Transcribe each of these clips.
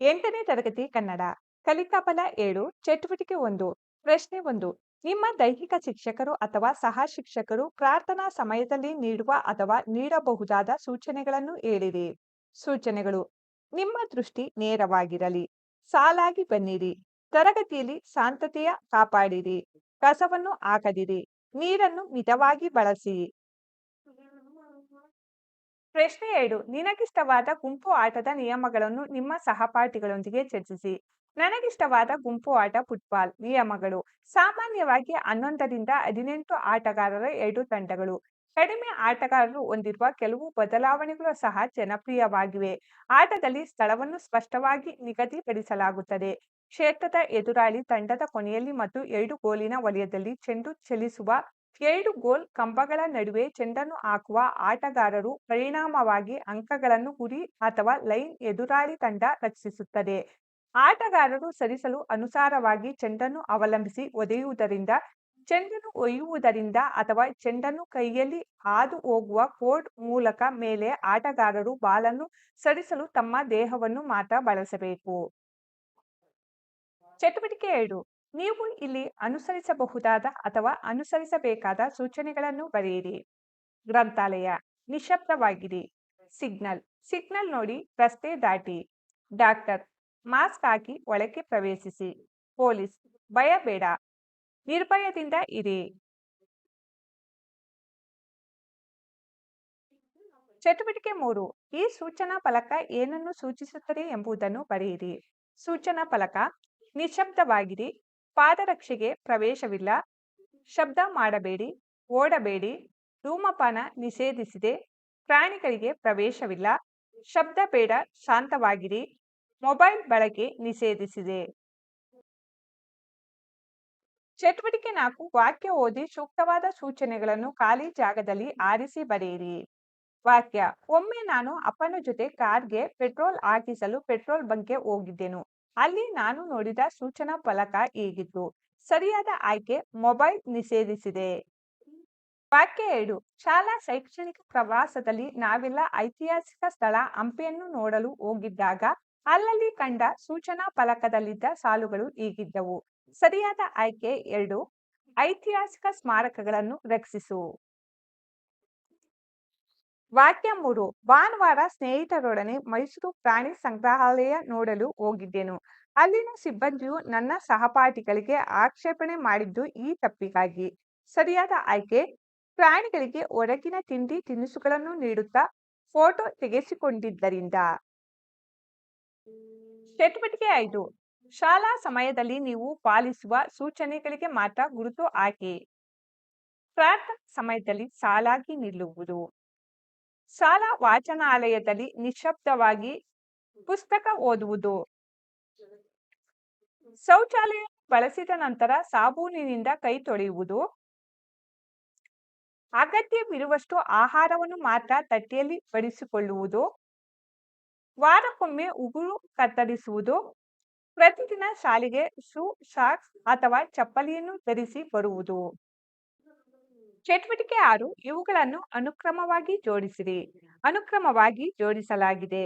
ಎಂಟನೇ ತರಗತಿ ಕನ್ನಡ, ಕಲಿಕಾ ಫಲ ಏಳು, ಚಟುವಟಿಕೆ ಒಂದು, ಪ್ರಶ್ನೆ ಒಂದು. ನಿಮ್ಮ ದೈಹಿಕ ಶಿಕ್ಷಕರು ಅಥವಾ ಸಹ ಶಿಕ್ಷಕರು ಪ್ರಾರ್ಥನಾ ಸಮಯದಲ್ಲಿ ನೀಡುವ ಅಥವಾ ನೀಡಬಹುದಾದ ಸೂಚನೆಗಳನ್ನು ಹೇಳಿರಿ. ಸೂಚನೆಗಳು. ನಿಮ್ಮ ದೃಷ್ಟಿ ನೇರವಾಗಿರಲಿ. ಸಾಲಾಗಿ ಬನ್ನಿರಿ. ತರಗತಿಯಲ್ಲಿ ಶಾಂತತೆಯ ಕಾಪಾಡಿರಿ. ಕಸವನ್ನು ಹಾಕದಿರಿ. ನೀರನ್ನು ಮಿತವಾಗಿ ಬಳಸಿ. ಪ್ರಶ್ನೆ ಎರಡು, ನಿನಗಿಷ್ಟವಾದ ಗುಂಪು ಆಟದ ನಿಯಮಗಳನ್ನು ನಿಮ್ಮ ಸಹಪಾಠಿಗಳೊಂದಿಗೆ ಚರ್ಚಿಸಿ. ನನಗಿಷ್ಟವಾದ ಗುಂಪು ಆಟ ಫುಟ್ಬಾಲ್ ನಿಯಮಗಳು. ಸಾಮಾನ್ಯವಾಗಿ ಹನ್ನೊಂದರಿಂದ ಹದಿನೆಂಟು ಆಟಗಾರರ ಎರಡು ತಂಡಗಳು. ಕಡಿಮೆ ಆಟಗಾರರು ಹೊಂದಿರುವ ಕೆಲವು ಬದಲಾವಣೆಗಳು ಸಹ ಜನಪ್ರಿಯವಾಗಿವೆ. ಆಟದಲ್ಲಿ ಸ್ಥಳವನ್ನು ಸ್ಪಷ್ಟವಾಗಿ ನಿಗದಿಪಡಿಸಲಾಗುತ್ತದೆ. ಕ್ಷೇತ್ರದ ಎದುರಾಳಿ ತಂಡದ ಕೊನೆಯಲ್ಲಿ ಮತ್ತು ಎರಡು ಗೋಲಿನ ವಲಯದಲ್ಲಿ ಚೆಂಡು ಚಲಿಸುವ ಎರಡು ಗೋಲ್ ಕಂಬಗಳ ನಡುವೆ ಚೆಂಡನ್ನು ಹಾಕುವ ಆಟಗಾರರು ಪರಿಣಾಮವಾಗಿ ಅಂಕಗಳನ್ನು ಗುರಿ ಅಥವಾ ಲೈನ್ ಎದುರಾಳಿ ತಂಡ ರಕ್ಷಿಸುತ್ತದೆ ಆಟಗಾರರು ಸರಿಸಲು ಅನುಸಾರವಾಗಿ ಚೆಂಡನ್ನು ಅವಲಂಬಿಸಿ ಒದೆಯುವುದರಿಂದ, ಚೆಂಡನ್ನು ಒಯ್ಯುವುದರಿಂದ ಅಥವಾ ಚೆಂಡನ್ನು ಕೈಯಲ್ಲಿ ಹಾದು ಹೋಗುವ ಕೋರ್ಟ್ ಮೂಲಕ ಮೇಲೆ ಆಟಗಾರರು ಬಾಲನ್ನು ಸರಿಸಲು ತಮ್ಮ ದೇಹವನ್ನು ಮಾತ್ರ ಬಳಸಬೇಕು. ಚಟುವಟಿಕೆ ಎರಡು. ನೀವು ಇಲ್ಲಿ ಅನುಸರಿಸಬಹುದಾದ ಅಥವಾ ಅನುಸರಿಸಬೇಕಾದ ಸೂಚನೆಗಳನ್ನು ಬರೆಯಿರಿ. ಗ್ರಂಥಾಲಯ ನಿಶಬ್ದವಾಗಿರಿ ಸಿಗ್ನಲ್ ಸಿಗ್ನಲ್ ನೋಡಿ ರಸ್ತೆ ದಾಟಿ. ಡಾಕ್ಟರ್, ಮಾಸ್ಕ್ ಹಾಕಿ ಒಳಕ್ಕೆ ಪ್ರವೇಶಿಸಿ. ಪೊಲೀಸ್, ಭಯ ಬೇಡ. ನಿರ್ಭಯದಿಂದ ಇರಿ. ಚಟುವಟಿಕೆ ಮೂರು, ಈ ಸೂಚನಾ ಫಲಕ ಏನನ್ನು ಸೂಚಿಸುತ್ತದೆ ಎಂಬುದನ್ನು ಬರೆಯಿರಿ. ಸೂಚನಾ ಫಲಕ ನಿಶಬ್ದವಾಗಿರಿ ಪಾದರಕ್ಷೆಗೆ ಪ್ರವೇಶವಿಲ್ಲ. ಶಬ್ದ ಮಾಡಬೇಡಿ, ಓಡಬೇಡಿ, ಧೂಮಪಾನ ನಿಷೇಧಿಸಿದೆ. ಪ್ರಾಣಿಗಳಿಗೆ ಪ್ರವೇಶವಿಲ್ಲ. ಶಬ್ದ ಬೇಡ, ಶಾಂತವಾಗಿರಿ. ಮೊಬೈಲ್ ಬಳಕೆ ನಿಷೇಧಿಸಿದೆ. ಚಟುವಟಿಕೆ ನಾಲ್ಕು, ವಾಕ್ಯ ಓದಿ ಸೂಕ್ತವಾದ ಸೂಚನೆಗಳನ್ನು ಖಾಲಿ ಜಾಗದಲ್ಲಿ ಆರಿಸಿ ಬರೆಯಿರಿ. ವಾಕ್ಯ, ಒಮ್ಮೆ ನಾನು ಅಪ್ಪನ ಜೊತೆ ಕಾರ್ಗೆ ಪೆಟ್ರೋಲ್ ಹಾಕಿಸಲು ಪೆಟ್ರೋಲ್ ಬಂಕ್ಗೆ ಹೋಗಿದ್ದೆನು. ಅಲ್ಲಿ ನಾನು ನೋಡಿದ ಸೂಚನಾ ಫಲಕ ಹೀಗಿತ್ತು? ಸರಿಯಾದ ಆಯ್ಕೆ ಮೊಬೈಲ್ ನಿಷೇಧಿಸಿದೆ. ವಾಕ್ಯ ಎರಡು, ಶಾಲಾ ಶೈಕ್ಷಣಿಕ ಪ್ರವಾಸದಲ್ಲಿ ನಾವೆಲ್ಲ ಐತಿಹಾಸಿಕ ಸ್ಥಳ ಹಂಪಿಯನ್ನು ನೋಡಲು ಹೋಗಿದ್ದಾಗ ಅಲ್ಲಲ್ಲಿ ಕಂಡ ಸೂಚನಾ ಫಲಕದಲ್ಲಿದ್ದ ಸಾಲುಗಳು ಈಗಿದ್ದವು ಸರಿಯಾದ ಆಯ್ಕೆ ಎರಡು, ಐತಿಹಾಸಿಕ ಸ್ಮಾರಕಗಳನ್ನು ರಕ್ಷಿಸು. ವಾಕ್ಯ ಮೂರು ಭಾನುವಾರ ಸ್ನೇಹಿತರೊಡನೆ ಮೈಸೂರು ಪ್ರಾಣಿ ಸಂಗ್ರಹಾಲಯ ನೋಡಲು ಹೋಗಿದ್ದೆನು. ಅಲ್ಲಿನ ಸಿಬ್ಬಂದಿಯು ನನ್ನ ಸಹಪಾಠಿಗಳಿಗೆ ಆಕ್ಷೇಪಣೆ ಮಾಡಿದ್ದು ಈ ತಪ್ಪಿಗಾಗಿ. ಸರಿಯಾದ ಆಯ್ಕೆ. ಪ್ರಾಣಿಗಳಿಗೆ ಹೊರಗಿನ ತಿಂಡಿ ತಿನಿಸುಗಳನ್ನು ನೀಡುತ್ತಾ ಫೋಟೋ ತೆಗೆಸಿಕೊಂಡಿದ್ದರಿಂದ. ಚಟುವಟಿಕೆ ಐದು. ಶಾಲಾ ಸಮಯದಲ್ಲಿ ನೀವು ಪಾಲಿಸುವ ಸೂಚನೆಗಳಿಗೆ ಮಾತ್ರ ಗುರುತು ಹಾಕಿ. ಪ್ರಾರ್ಥನಾ ಸಮಯದಲ್ಲಿ ಸಾಲಾಗಿ ನಿಲ್ಲುವುದು. ಶಾಲಾ ವಾಚನಾಲಯದಲ್ಲಿ ನಿಶಬ್ದವಾಗಿ ಪುಸ್ತಕ ಓದುವುದು. ಶೌಚಾಲಯ ಬಳಸಿದ ನಂತರ ಸಾಬೂನಿನಿಂದ ಕೈ ತೊಳೆಯುವುದು. ಅಗತ್ಯವಿರುವಷ್ಟು ಆಹಾರವನ್ನು ಮಾತ್ರ ತಟ್ಟೆಯಲ್ಲಿ ಬಡಿಸಿಕೊಳ್ಳುವುದು. ವಾರಕ್ಕೊಮ್ಮೆ ಉಗುರು ಕತ್ತರಿಸುವುದು. ಪ್ರತಿದಿನ ಶಾಲೆಗೆ ಶೂ ಶಾಕ್ಸ್ ಅಥವಾ ಚಪ್ಪಲಿಯನ್ನು ಧರಿಸಿ ಬರುವುದು. ಚಟುವಟಿಕೆ ಆರು ಇವುಗಳನ್ನು ಅನುಕ್ರಮವಾಗಿ ಜೋಡಿಸಿರಿ. ಅನುಕ್ರಮವಾಗಿ ಜೋಡಿಸಲಾಗಿದೆ.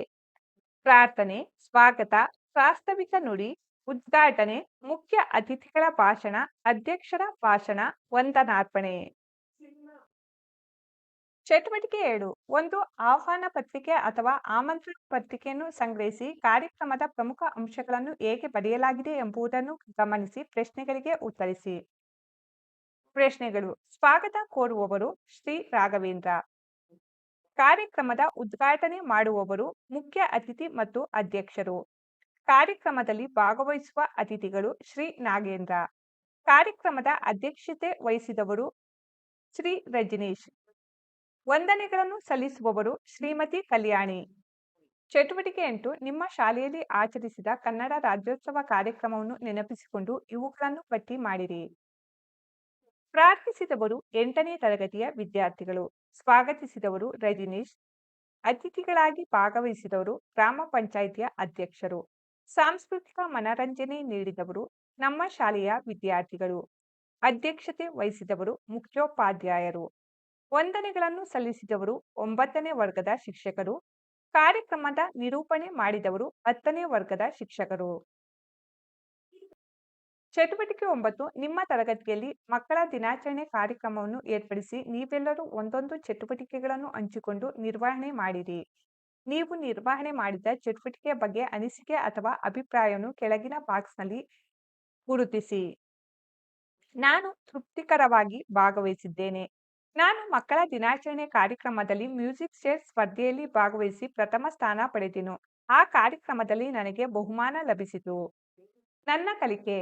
ಪ್ರಾರ್ಥನೆ, ಸ್ವಾಗತ ಪ್ರಾಸ್ತಾವಿಕ ನುಡಿ, ಉದ್ಘಾಟನೆ, ಮುಖ್ಯ ಅತಿಥಿಗಳ ಭಾಷಣ, ಅಧ್ಯಕ್ಷರ ಭಾಷಣ, ವಂದನಾರ್ಪಣೆ. ಚಟುವಟಿಕೆ ಏಳು, ಒಂದು ಆಹ್ವಾನ ಪತ್ರಿಕೆ ಅಥವಾ ಆಮಂತ್ರಣ ಪತ್ರಿಕೆಯನ್ನು ಸಂಗ್ರಹಿಸಿ ಕಾರ್ಯಕ್ರಮದ ಪ್ರಮುಖ ಅಂಶಗಳನ್ನು ಹೇಗೆ ಬರೆಯಲಾಗಿದೆ ಎಂಬುದನ್ನು ಗಮನಿಸಿ ಪ್ರಶ್ನೆಗಳಿಗೆ ಉತ್ತರಿಸಿ. ಪ್ರಶ್ನೆಗಳು. ಸ್ವಾಗತ ಕೋರುವವರು ಶ್ರೀ ರಾಘವೇಂದ್ರ. ಕಾರ್ಯಕ್ರಮದ ಉದ್ಘಾಟನೆ ಮಾಡುವವರು ಮುಖ್ಯ ಅತಿಥಿ ಮತ್ತು ಅಧ್ಯಕ್ಷರು. ಕಾರ್ಯಕ್ರಮದಲ್ಲಿ ಭಾಗವಹಿಸುವ ಅತಿಥಿಗಳು ಶ್ರೀ ನಾಗೇಂದ್ರ. ಕಾರ್ಯಕ್ರಮದ ಅಧ್ಯಕ್ಷತೆ ವಹಿಸಿದವರು ಶ್ರೀ ರಜನೀಶ್. ವಂದನೆಗಳನ್ನು ಸಲ್ಲಿಸುವವರು ಶ್ರೀಮತಿ ಕಲ್ಯಾಣಿ. ಚಟುವಟಿಕೆ ಎಂಟು ನಿಮ್ಮ ಶಾಲೆಯಲ್ಲಿ ಆಚರಿಸಿದ ಕನ್ನಡ ರಾಜ್ಯೋತ್ಸವ ಕಾರ್ಯಕ್ರಮವನ್ನು ನೆನಪಿಸಿಕೊಂಡು ಇವುಗಳನ್ನು ಪಟ್ಟಿ ಮಾಡಿರಿ. ಪ್ರಾರ್ಥಿಸಿದವರು ಎಂಟನೇ ತರಗತಿಯ ವಿದ್ಯಾರ್ಥಿಗಳು. ಸ್ವಾಗತಿಸಿದವರು ರಜನೀಶ್. ಅತಿಥಿಗಳಾಗಿ ಭಾಗವಹಿಸಿದವರು ಗ್ರಾಮ ಪಂಚಾಯಿತಿಯ ಅಧ್ಯಕ್ಷರು. ಸಾಂಸ್ಕೃತಿಕ ಮನರಂಜನೆ ನೀಡಿದವರು ನಮ್ಮ ಶಾಲೆಯ ವಿದ್ಯಾರ್ಥಿಗಳು. ಅಧ್ಯಕ್ಷತೆ ವಹಿಸಿದವರು ಮುಖ್ಯೋಪಾಧ್ಯಾಯರು. ವಂದನೆಗಳನ್ನು ಸಲ್ಲಿಸಿದವರು ಒಂಬತ್ತನೇ ವರ್ಗದ ಶಿಕ್ಷಕರು. ಕಾರ್ಯಕ್ರಮದ ನಿರೂಪಣೆ ಮಾಡಿದವರು ಹತ್ತನೇ ವರ್ಗದ ಶಿಕ್ಷಕರು. ಚಟುವಟಿಕೆ ಒಂಬತ್ತು, ನಿಮ್ಮ ತರಗತಿಯಲ್ಲಿ ಮಕ್ಕಳ ದಿನಾಚರಣೆ ಕಾರ್ಯಕ್ರಮವನ್ನು ಏರ್ಪಡಿಸಿ ನೀವೆಲ್ಲರೂ ಒಂದೊಂದು ಚಟುವಟಿಕೆಗಳನ್ನು ಹಂಚಿಕೊಂಡು ನಿರ್ವಹಣೆ ಮಾಡಿರಿ. ನೀವು ನಿರ್ವಹಣೆ ಮಾಡಿದ ಚಟುವಟಿಕೆಯ ಬಗ್ಗೆ ಅನಿಸಿಕೆ ಅಥವಾ ಅಭಿಪ್ರಾಯವನ್ನು ಕೆಳಗಿನ ಬಾಕ್ಸ್ನಲ್ಲಿ ಗುರುತಿಸಿ. ನಾನು ತೃಪ್ತಿಕರವಾಗಿ ಭಾಗವಹಿಸಿದ್ದೇನೆ. ನಾನು ಮಕ್ಕಳ ದಿನಾಚರಣೆ ಕಾರ್ಯಕ್ರಮದಲ್ಲಿ ಮ್ಯೂಸಿಕ್ ಚೇರ್ ಸ್ಪರ್ಧೆಯಲ್ಲಿ ಭಾಗವಹಿಸಿ ಪ್ರಥಮ ಸ್ಥಾನ ಪಡೆದೆನು. ಆ ಕಾರ್ಯಕ್ರಮದಲ್ಲಿ ನನಗೆ ಬಹುಮಾನ ಲಭಿಸಿತು. ನನ್ನ ಕಲಿಕೆ